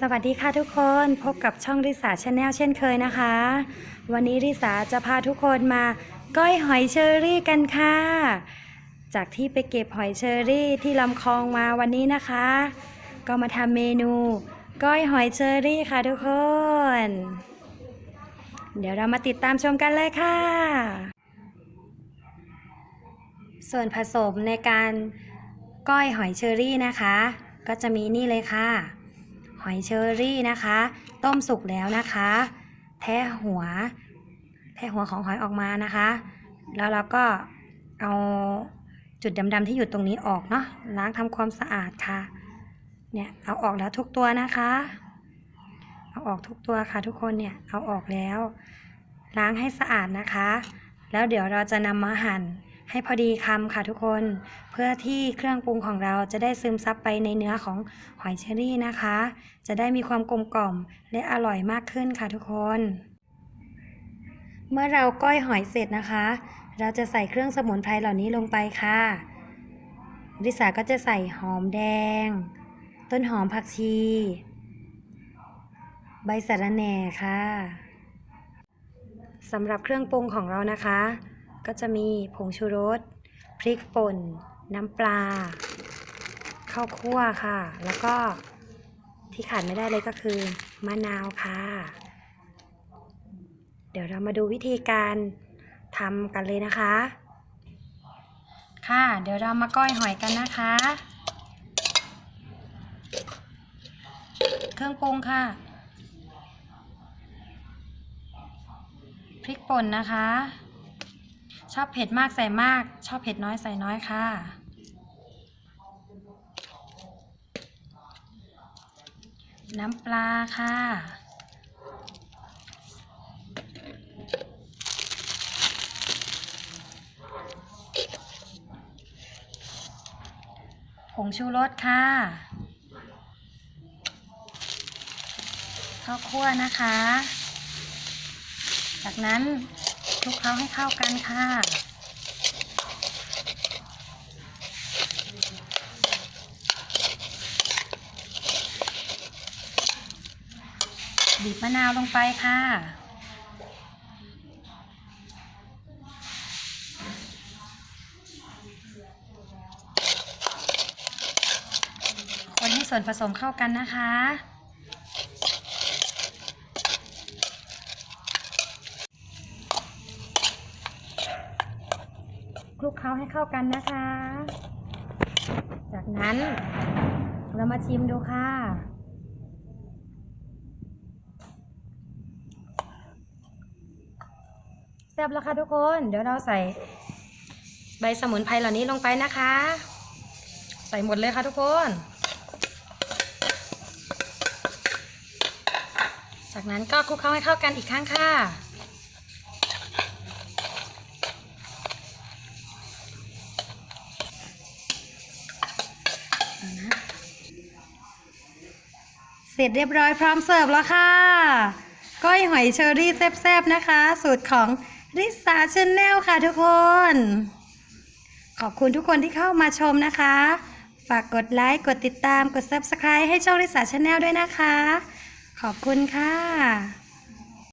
สวัสดีค่ะทุกคนพบกับช่องริสาชาแนลเช่นเคยนะคะ วันนี้ริสาจะพาทุกคนมาก้อยหอยเชอรี่กันค่ะ จากที่ไปเก็บหอยเชอรี่ที่ลำคลองมาวันนี้นะคะ ก็มาทำเมนู ก้อยหอยเชอรี่ค่ะทุกคน เดี๋ยวเรามาติดตามชมกันเลยค่ะ ส่วนผสมในการก้อยหอยเชอรี่นะคะ ก็จะมีนี่เลยค่ะ หอยเชอรี่นะคะ ต้มสุกแล้วนะคะ แทะหัว แทะหัวของหอยออกมานะคะ แล้วเราก็เอาจุดดำๆที่อยู่ตรงนี้ออกเนาะล้างทำความสะอาดค่ะ เนี่ยเอาออกแล้วทุกตัวนะคะ เอาออกทุกตัวค่ะทุกคนเนี่ยเอาออกแล้ว ล้างให้สะอาดนะคะ แล้วเดี๋ยวเราจะนำมาหั่น ให้พอดีคำค่ะทุกคน เพื่อที่เครื่องปรุงของเราจะได้ซึมซับไปในเนื้อของหอยเชอรี่นะคะ จะได้มีความกลมกล่อมและอร่อยมากขึ้นค่ะทุกคน เมื่อเราก้อยหอยเสร็จนะคะ เราจะใส่เครื่องสมุนไพรเหล่านี้ลงไปค่ะริสาก็จะใส่หอมแดง ต้นหอมผักชี ใบสะระแหน่ค่ะสำหรับเครื่องปรุงของเรานะคะ ก็จะมีผงชูรส พริกป่น น้ำปลา ข้าวคั่วค่ะ แล้วก็ที่ขาดไม่ได้เลยก็คือมะนาวค่ะ เดี๋ยวเรามาดูวิธีการทำกันเลยนะคะ ค่ะ เดี๋ยวเรามาก้อยหอยกันนะคะ เครื่องปรุงค่ะ พริกป่นนะคะ ชอบเผ็ดมากใส่มาก ชอบเผ็ดน้อยใส่น้อยค่ะ น้ำปลาค่ะ ผงชูรสค่ะข้าวคั่วนะคะ จากนั้น คลุกเคล้าให้เข้ากันค่ะ บีบมะนาวลงไปค่ะคนให้ส่วนผสมเข้ากันนะคะ ลุกเคล้าให้เข้ากันนะคะ จากนั้นเรามาชิมดูค่ะ แซ่บแล้วค่ะทุกคน เดี๋ยวเราใส่ใบสมุนไพรเหล่านี้ลงไปนะคะ ใส่หมดเลยค่ะทุกคน จากนั้นก็คลุกเคล้าให้เข้ากันอีกครั้งค่ะ เสร็จเรียบร้อยพร้อมเสิร์ฟแล้วค่ะ ก้อยหอยเชอรี่แซ่บๆนะคะ สูตรของริสาชแนลค่ะทุกคน ขอบคุณทุกคนที่เข้ามาชมนะคะ ฝากกดไลค์ กดติดตาม กด Subscribe ให้ช่องริสาชแนลด้วยนะคะ ขอบคุณค่ะ